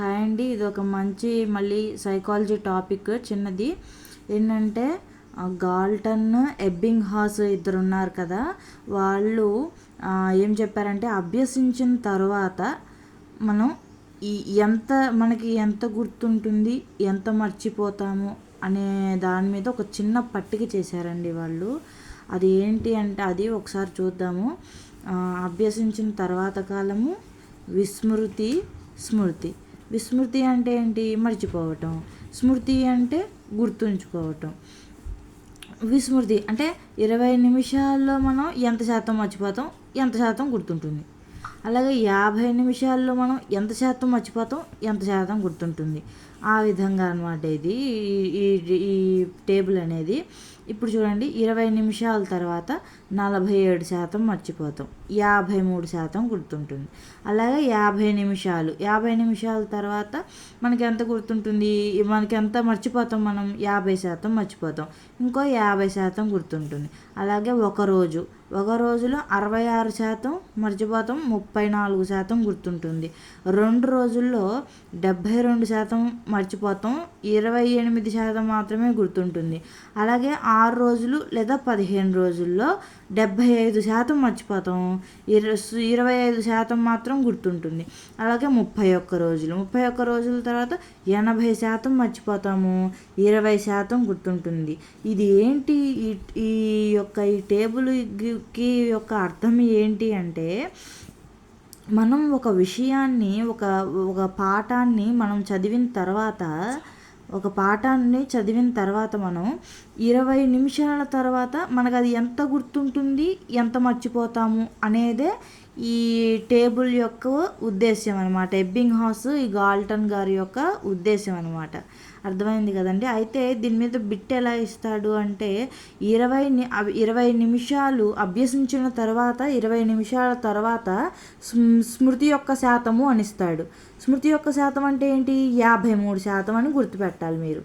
Hi అండి. ఇది ఒక మంచి మళ్ళీ సైకాలజీ టాపిక్ చిన్నది. ఏంటంటే గాల్టన్ ఎబ్బింగ్ హాస్ ఇద్దరు ఉన్నారు కదా వాళ్ళు ఏం చెప్పారంటే అభ్యసించిన తర్వాత మనం ఈ ఎంత మనకి ఎంత గుర్తుంటుంది ఎంత మర్చిపోతాము అనే దాని మీద ఒక చిన్న పట్టిక చేశారండి వాళ్ళు. అది ఏంటి అంటే అది ఒకసారి చూద్దాము. అభ్యసించిన తర్వాత కాలము విస్మృతి స్మృతి. విస్మృతి అంటే ఏంటి? మర్చిపోవటం. స్మృతి అంటే గుర్తుంచుకోవటం. విస్మృతి అంటే ఇరవై నిమిషాల్లో మనం ఎంత శాతం మర్చిపోతాం? ఎంత శాతం గుర్తుంటుంది? అలాగే యాభై నిమిషాల్లో మనం ఎంత శాతం మర్చిపోతాం? ఎంత శాతం గుర్తుంటుంది? ఆ విధంగా అనమాట ఇది. ఈ ఈ టేబుల్ అనేది ఇప్పుడు చూడండి ఇరవై నిమిషాల తర్వాత నలభై ఏడు శాతం మర్చిపోతాం. యాభై మూడు శాతం గుర్తుంటుంది. అలాగే యాభై నిమిషాలు. యాభై నిమిషాల తర్వాత మనకి ఎంత గుర్తుంటుంది? మనకి ఎంత మర్చిపోతాం మనం? యాభై శాతం మర్చిపోతాం. ఇంకో యాభై శాతం గుర్తుంటుంది. అలాగే ఒక రోజు. ఒక రోజులో అరవై ఆరు శాతం మర్చిపోతాం ముప్పై నాలుగు శాతం గుర్తుంటుంది. రెండు రోజుల్లో డెబ్భై రెండు శాతం మర్చిపోతాం ఇరవై ఎనిమిది శాతం మాత్రమే గుర్తుంటుంది. అలాగే ఆరు రోజులు లేదా పదిహేను రోజుల్లో డెబ్భై ఐదు శాతం మర్చిపోతాం ఇరవై ఐదు శాతం మాత్రం గుర్తుంటుంది. అలాగే ముప్పై ఒక్క రోజులు ముప్పై ఒక్క రోజుల తర్వాత ఎనభై శాతం మర్చిపోతాము ఇరవై శాతం గుర్తుంటుంది. ఇది ఏంటి ఈ యొక్క ఈ టేబుల్ కి యొక్క అర్థం ఏంటి అంటే మనం ఒక విషయాన్ని ఒక ఒక పాఠాన్ని మనం చదివిన తర్వాత ఒక పాఠాన్ని చదివిన తర్వాత మనం ఇరవై నిమిషాల తర్వాత మనకు అది ఎంత గుర్తుంటుంది ఎంత మర్చిపోతాము అనేదే ఈ టేబుల్ యొక్క ఉద్దేశ్యం అనమాట ఎబ్బింగ్ హౌస్ ఈ గాల్టన్ గారి యొక్క ఉద్దేశం అనమాట అర్థమైంది కదండి? అయితే దీని మీద బిట్ ఎలా ఇస్తాడు అంటే ఇరవై ఇరవై నిమిషాలు అభ్యసించిన తర్వాత ఇరవై నిమిషాల తర్వాత స్మృతి యొక్క శాతము అనిస్తాడు స్మృతి యొక్క శాతం అంటే ఏంటి? యాభై మూడు శాతం అని గుర్తుపెట్టాలి మీరు.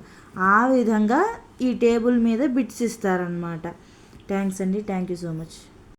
ఆ విధంగా ఈ టేబుల్ మీద బిట్స్ ఇస్తారనమాట థ్యాంక్స్ అండి. Thank you so much.